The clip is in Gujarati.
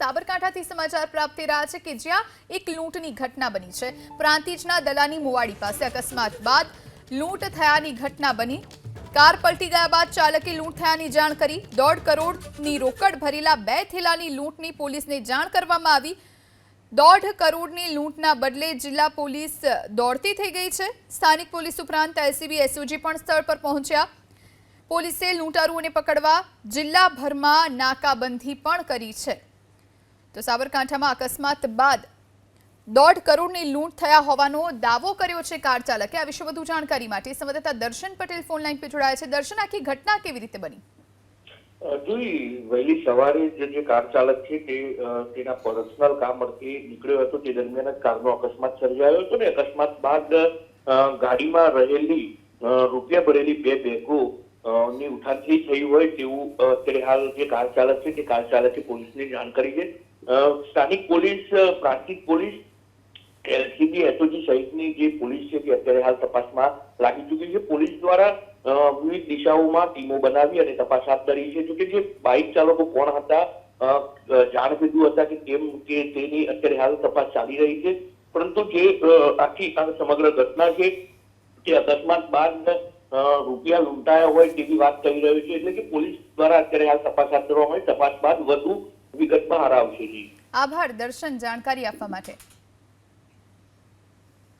સાબરકાંઠાથી સમાચાર પ્રાપ્ત રહ્યા છે કે જ્યાં એક લૂંટની ઘટના બની છે. પ્રાંતિજના દલાની મુવાડી પાસે અકસ્માત બાદ લૂંટ થયાની ઘટના બની. કાર પલટી ગયા બાદ ચાલકે લૂંટ થયાની જાણ કરી. દોઢ કરોડની રોકડ ભરેલા બે થેલાની લૂંટની પોલીસને જાણ કરવામાં આવી. દોઢ કરોડની લૂંટના બદલે જિલ્લા પોલીસ દોડતી થઈ ગઈ છે. સ્થાનિક પોલીસ ઉપરાંત એલસીબી, એસઓજી પણ સ્થળ પર પહોંચ્યા. પોલીસે લૂંટારુઓને પકડવા જિલ્લાભરમાં નાકાબંધી પણ કરી છે. તો સાબરકાંઠામાં અકસ્માત બાદ દોઢ કરોડની લૂંટ થયા હોવાનો દાવો કર્યો છે કાર ચાલકે. આ વિશે વધુ જાણકારી માટે સંવાદદાતા દર્શન પટેલ ફોન લાઈન પર જોડાયા છે. દર્શન, આખી ઘટના કેવી રીતે બની? જોઈ, વહેલી સવારે જે જે કાર ચાલક છે તે તેના પર્સનલ કામ અર્થે નીકળ્યો હતો. તે દરમિયાન કારનો અકસ્માત સર્જાયો હતો ને અકસ્માત બાદ ગાડીમાં રહેલી રૂપિયા ભરેલી બે બેગો અ, ની ઉઠાંતરી થઈ હોય તેવું અત્યારે હાલ જે કાર ચાલક છે તે કાર ચાલકે પોલીસને જાણ કરી છે. સ્થાનિક પોલીસ પ્રાંતિક પોલીસ એલસીબી એસઓજી સહિતની જે પોલીસ છે તે અત્યારે હાલ તપાસમાં લાગી ચૂકી છે. પોલીસ દ્વારા વિવિધ દિશાઓમાં ટીમો બનાવી અને તપાસ હાથ ધરી છે. જોકે જે બાઇક ચાલકો કોણ હતા જાણ કીધું હતા કે કેમ કે તેની અત્યારે હાલ તપાસ ચાલી રહી છે. પરંતુ જે આખી સમગ્ર ઘટના છે તે અકસ્માત બાદ રૂપિયા લૂંટાયા હોય તેવી વાત થઈ રહ્યો છે એટલે કે પોલીસ દ્વારા અત્યારે આ તપાસ હાથ ધરવામાં આવી. તપાસ બાદ વધુ વિગત બહાર આવશે જી. આભાર. દર્શન જાણકારી આપવા માટે.